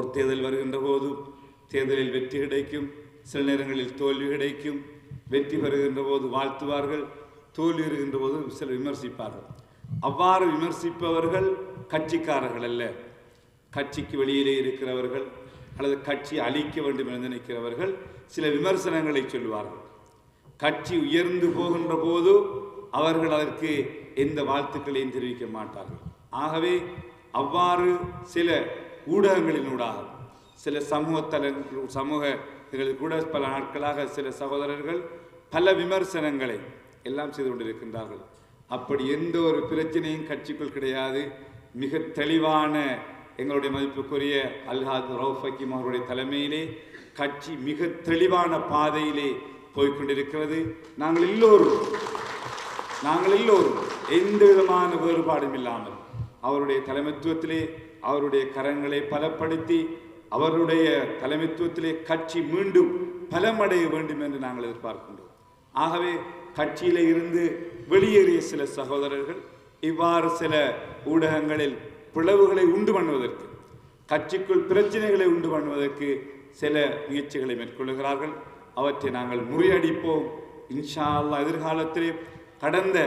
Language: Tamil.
ஒரு தேர்தல் வருகின்ற போது தேர்தலில் வெற்றி கிடைக்கும் சில நேரங்களில் தோல்வி கிடைக்கும். வெற்றி பெறுகின்ற போது வாழ்த்துவார்கள் தோல்வி இருக்கின்ற போது சில விமர்சிப்பார்கள். அவ்வாறு விமர்சிப்பவர்கள் கட்சிக்காரர்கள் அல்ல. கட்சிக்கு வெளியிலே இருக்கிறவர்கள் அல்லது கட்சி அழிக்க வேண்டும் என்று நினைக்கிறவர்கள் சில விமர்சனங்களை சொல்லுவார்கள். கட்சி உயர்ந்து போகின்ற போது அவர்கள் அதற்கு எந்த வாழ்த்துக்களையும் தெரிவிக்க மாட்டார்கள். ஆகவே அவ்வாறு சில ஊடகங்களினூடாக சில சமூக தல சமூக கூட பல நாட்களாக சில சகோதரர்கள் பல விமர்சனங்களை எல்லாம் செய்து கொண்டிருக்கின்றார்கள். அப்படி எந்த ஒரு பிரச்சனையும் கட்சிக்குள் கிடையாது. மிக தெளிவான எங்களுடைய மதிப்புக்குரிய அல்ஹாத் ரவுஃப் ஹக்கீம் அவருடைய தலைமையிலே கட்சி மிக தெளிவான பாதையிலே போய்க்கொண்டிருக்கிறது நாங்கள் எல்லோரும் நாங்கள் எல்லோரும் எந்த விதமான வேறுபாடும் இல்லாமல் அவருடைய தலைமைத்துவத்திலே அவருடைய கரங்களை பலப்படுத்தி அவருடைய தலைமைத்துவத்திலே கட்சி மீண்டும் பலமடைய வேண்டும் என்று நாங்கள் எதிர்பார்க்கின்றோம். ஆகவே கட்சியில இருந்து வெளியேறிய சில சகோதரர்கள் இவ்வாறு சில ஊடகங்களில் பிளவுகளை உண்டு பண்ணுவதற்கு கட்சிக்குள் பிரச்சனைகளை உண்டு பண்ணுவதற்கு சில முயற்சிகளை மேற்கொள்கிறார்கள் அவற்றை நாங்கள் முறியடிப்போம். இன்ஷா அல்லாஹ் எதிர்காலத்திலே கடந்த